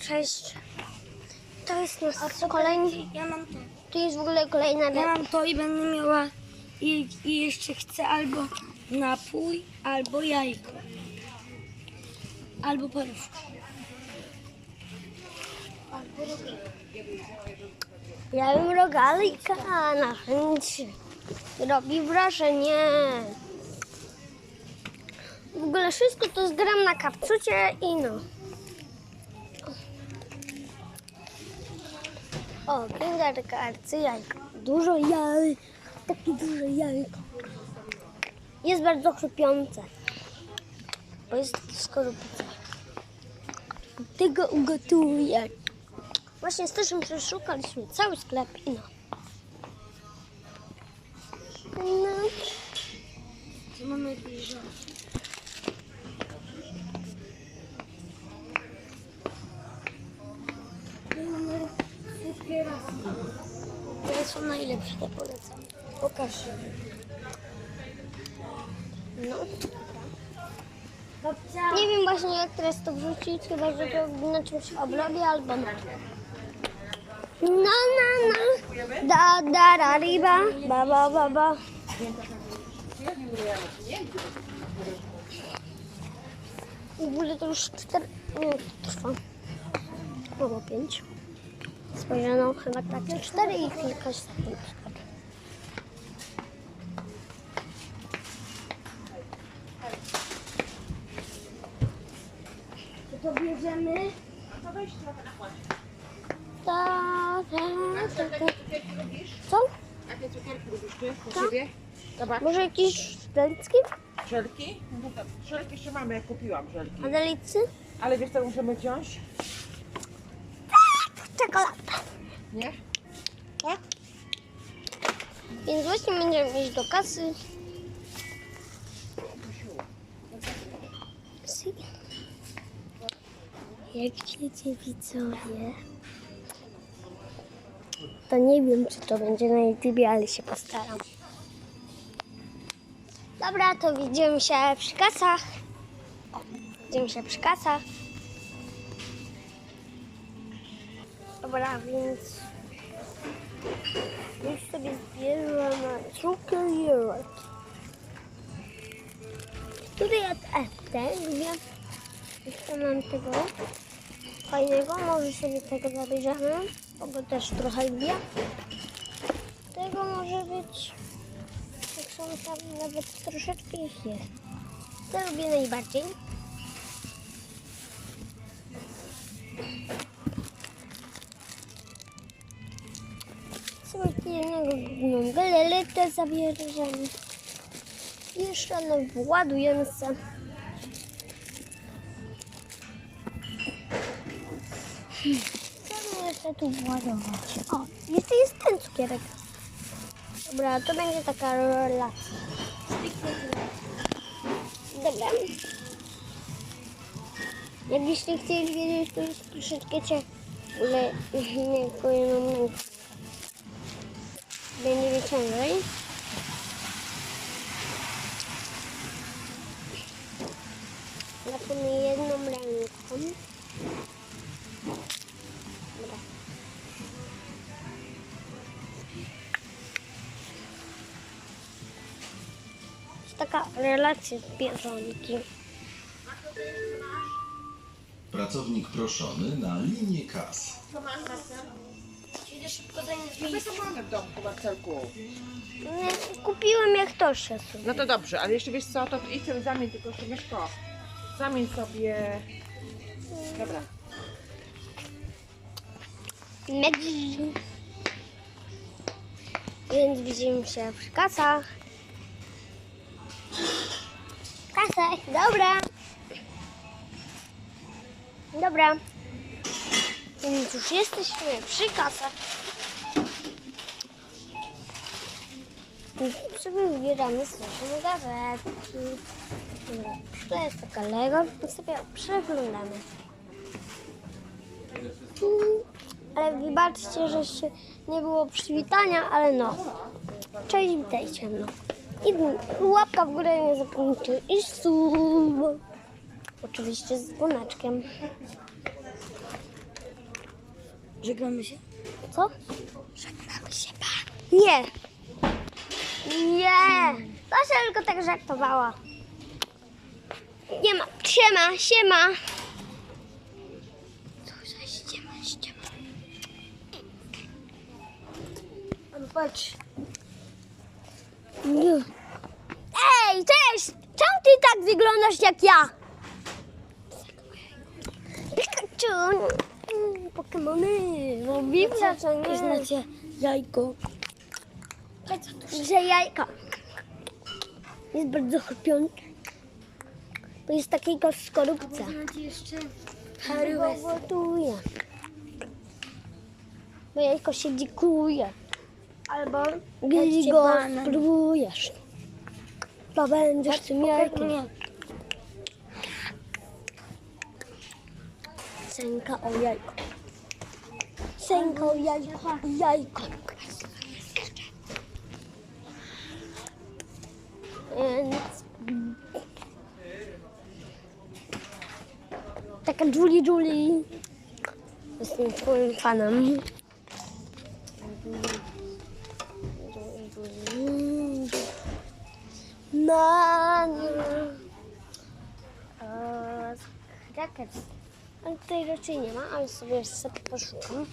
Cześć. To jest nasz kolejny. Ja mam to. To jest w ogóle kolejna Ja mam to i będę miała i, i jeszcze chcę albo napój, albo jajko. Albo parówkę. Ja bym rogalika na chęć. Robi wrażenie. W ogóle wszystko to zgram na kapcucie i no. O, kinderka, arcyjajko. Dużo jaj. Takie duże jajko. Jest bardzo chrupiące. Bo jest w skorupce. Tego ugotuję. Właśnie z Tyszym przeszukaliśmy cały sklep i. No. Te są najlepsze, te polecam. Pokaż. No. Babcia. Nie wiem właśnie jak teraz to wrzucić, chyba że to na czymś obrobię albo na No, no, no. Da, da, ra, riba. Ba, ba, ba, ba. W ogóle to już cztery minut trwa. Albo pięć. Spojrzano chyba takie cztery i kilka sekund. To bierzemy. Ta, ta, ta, ta. Co? Jakie cukierki lubisz ty u Co? siebie? Zobacz, Może jakieś szpelcki? żelki? No to żelki jeszcze mamy, ja kupiłam żelki. Adelicy? Ale wiesz co możemy wziąć? Czekolada. Nie? Tak? Więc właśnie będziemy iść do kasy. Jak wiecie widzowie, to nie wiem czy to będzie na YouTube, ale się postaram. Dobra, to widzimy się przy kasach. O, Widzimy się przy kasach. Dobra, więc już sobie zbieram cukierek. Tutaj od Ete, lubię. Jeszcze mam tego fajnego, może sobie tego zabierzemy, bo go też trochę lubię. Tego może być, tak są tam nawet troszeczkę ich jest. To lubię najbardziej. Jednego galeletę zabierzemy. Jeszcze no władujemy se. Co my jeszcze tu władować? O, jeszcze jest ten cukierek. Dobra, to będzie taka relacja. Dobra. Jakbyście chcieli wiedzieć, to jest troszeczkę cię, ale nie kolejną jedną ręką. Dobra. Jest taka relacja z bieżonki. Pracownik proszony na linię kas. Idę szybko do No to mamy w domku, Marcelku. No, Kupiłem jak to się sobie. No to dobrze, ale jeszcze wiesz co, to idź sobie zamień tylko Szymieszko. Zamień sobie... Dobra. Megi. Więc widzimy się przy kasach. Kasach, dobra. Dobra. Więc już jesteśmy przy kasach. Sobie wybieramy sobie gazetki. To jest taka Lego, i sobie przeglądamy. Mm, Ale wybaczcie, że się nie było przywitania, ale no. Cześć, witajcie. No. I łapka w górę nie zapomnijcie. I sub. Oczywiście z dzwoneczkiem. Żegnamy się? Co? Żegnamy się, pa. Nie. Nie. To się tylko tak żartowała. Nie ma. Siema, siema. Co za ściema, ściema. No patrz. Nie. Ej, cześć! Czemu ty tak wyglądasz jak ja? Pikachu! Pokemony! Biblia to Czy nie. znacie jajko? Że jajka. Jest bardzo chrupiące. To jest takiego skorupca. Jeszcze Gotuje. Bo jajko się dzikuje. Albo Gdy go banan. spróbujesz, to będziesz tym jajkiem. Sęka o jajko. Sęka o jajko. Więc... Taka Julie Julie. Jestem twoim fanem. Na. Jacket. Ale tutaj raczej nie ma, ale sobie sobie poszłam.